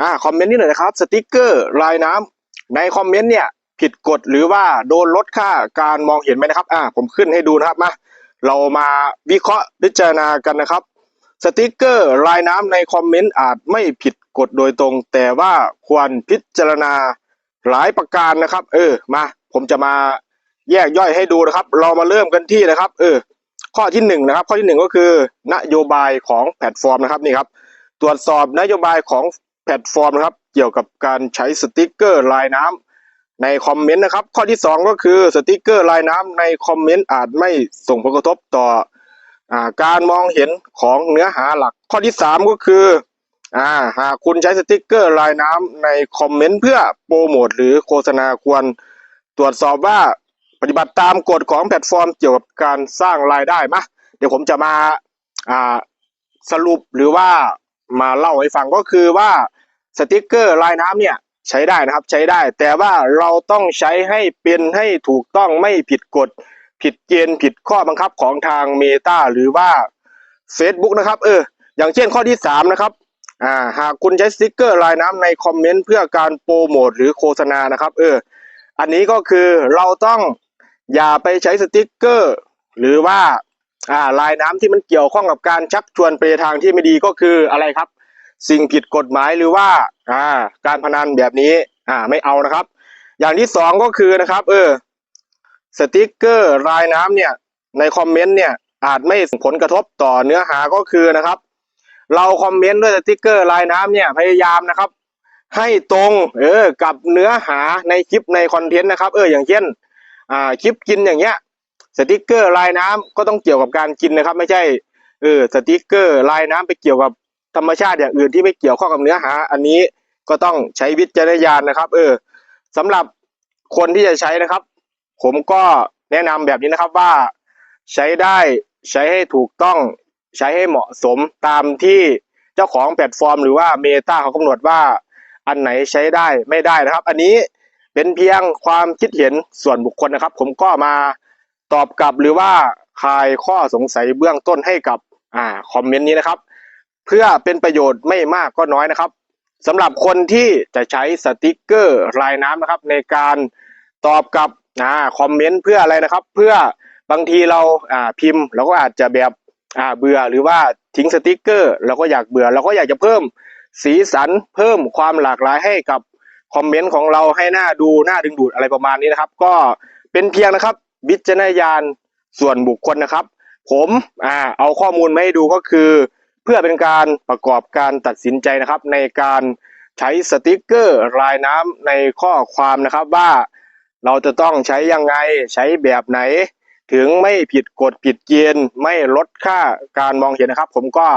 อ่าคอมเมนต์นี่หน่อยนะครับ สติกเกอร์ลายน้ำในคอมเมนต์เนี่ยผิดกฎหรือว่าโดนลดค่าการมองเห็นไหมนะครับ อ่าผมขึ้นให้ดูนะครับมาเรามาวิเคราะห์พิจารณากันนะครับ สติกเกอร์ลายน้ำในคอมเมนต์อาจไม่ผิดกฎโดยตรง แต่ว่าควรพิจารณาหลายประการนะครับ เออมา ผมจะมาแยกย่อยให้ดูนะครับ เรามาเริ่มกันที่นะครับ เออ ข้อที่หนึ่งนะครับ ข้อที่หนึ่งก็คือ นโยบายของแพลตฟอร์มนะครับนี่ครับ ตรวจสอบนโยบายของ พลตฟอร์มนะครับ เกี่ยวกับการใช้สติกเกอร์ลายน้ำในคอมเมนต์นะครับ ข้อที่สองก็คือสติกเกอร์ลายน้ำในคอมเมนต์อาจไม่ส่งผลกระทบต่ออการมองเห็นของเนื้อหาหลัก ข้อที่สามก็คืออ่าหากคุณใช้สติกเกอร์ลายน้ำในคอมเมนต์เพื่อโปรโมทหรือโฆษณาควรตรวจสอบว่าปฏิบัติตามกฎของแพลตฟอร์มเกี่ยวกับการสร้างรายได้มะเดี๋ยวผมจะมาอ่าสรุปหรือว่ามาเล่าให้ฟังก็คือว่า สติกเกอร์ลายน้ำเนี่ยใช้ได้นะครับใช้ได้ แต่ว่าเราต้องใช้ให้เป็นให้ถูกต้องไม่ผิดกฎ ผิดเกณฑ์ผิดข้อบังคับของทางเมตาหรือว่า Facebook นะครับเอออย่างเช่นข้อที่สามนะครับอ่าหากคุณใช้สติกเกอร์ลายน้ำในคอมเมนต์เพื่อการโปรโมทหรือโฆษณานะครับเอออันนี้ก็คือเราต้องอย่าไปใช้สติกเกอร์ หรือว่าอ่าลายน้ำที่มันเกี่ยวข้องกับการชักชวนไปทางที่ไม่ดีก็คืออะไรครับ สิ่งผิดกฎหมายหรือว่าอ่าการพนันแบบนี้อ่าไม่เอานะครับ อย่างที่สองก็คือนะครับ เออสติกเกอร์ลายน้ำเนี่ยในคอมเมนต์เนี่ยอาจไม่ส่งผลกระทบต่อเนื้อหาก็คือนะครับ เราคอมเมนต์ด้วยสติกเกอร์ลายน้ำเนี่ยพยายามนะครับ ให้ตรงเออกับเนื้อหาในคลิปในคอนเทนต์นะครับ เอออย่างเช่นอ่าคลิปกินอย่างเงี้ยสติกเกอร์ลายน้ำก็ต้องเกี่ยวกับการกินนะครับ ไม่ใช่เออสติกเกอร์ลายน้ำไปเกี่ยวกับ ธรรมชาติอย่างอื่นที่ไม่เกี่ยวข้องกับเนื้อหา อันนี้ก็ต้องใช้วิจารณญาณนะครับ เออสำหรับคนที่จะใช้นะครับ ผมก็แนะนำแบบนี้นะครับว่าใช้ได้ใช้ให้ถูกต้องใช้ให้เหมาะสมตามที่เจ้าของแพลตฟอร์ม หรือว่าเมตาเขากำหนดว่าอันไหนใช้ได้ไม่ได้นะครับ อันนี้เป็นเพียงความคิดเห็นส่วนบุคคลนะครับ ผมก็มาตอบกลับหรือว่าคลายข้อสงสัยเบื้องต้นให้กับอ่าคอมเมนต์นี้นะครับ เพื่อเป็นประโยชน์ไม่มากก็น้อยนะครับสำหรับคนที่จะใช้สติกเกอร์ลายน้ำนะครับ ในการตอบกับอ่าคอมเมนต์เพื่ออะไรนะครับ เพื่อบางทีเราอ่าพิมพ์เราก็อาจจะแบบอ่าเบื่อหรือว่าทิ้งสติกเกอร์เราก็อยากเบื่อเราก็อยากจะเพิ่มสีสันเพิ่มความหลากหลายให้กับคอมเมนต์ของเราให้หน้าดูหน้าดึงดูดอะไรประมาณนี้นะครับ ก็เป็นเพียงนะครับวิจารณญาณส่วนบุคคลนะครับ ผมอ่าเอาข้อมูลมาให้ดูก็คือ พื่อเป็นการประกอบการตัดสินใจนะครับ ในการใช้สติกเกอร์ลายน้ำในข้อความนะครับว่าเราจะต้องใช้ยังไงใช้แบบไหน ถึงไม่ผิดกฎผิดเกณฑ์ไม่ลดค่าการมองเห็นนะครับ ผมก็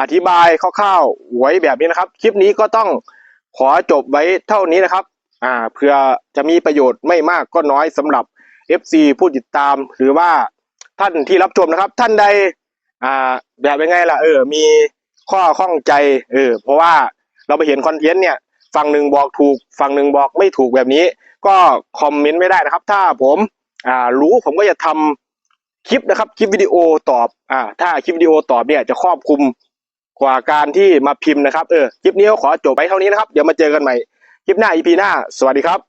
อธิบายคร่าวๆไว้แบบนี้นะครับ คลิปนี้ก็ต้องขอจบไว้เท่านี้นะครับอ่าเพื่อจะมีประโยชน์ไม่มากก็น้อยสำหรับ FC ผู้ติดตามหรือว่าท่านที่รับชมนะครับ ท่านใด อ่า แบบยังไงล่ะเออ มีข้อข้องใจ เออ เพราะว่าเราไปเห็นคอนเทนต์เนี่ยฝั่งหนึ่งบอกถูกฝั่งหนึ่งบอกไม่ถูกแบบนี้ ก็คอมเมนต์ไม่ได้นะครับ ถ้าผมอ่ารู้ผมก็จะทำคลิปนะครับ คลิปวิดีโอตอบอ่าถ้าคลิปวิดีโอตอบเนี่ยจะครอบคลุมกว่าการที่มาพิมพ์นะครับเออคลิปนี้ก็ขอจบไปเท่านี้นะครับ เดี๋ยวมาเจอกันใหม่ คลิปหน้า EP หน้า สวัสดีครับ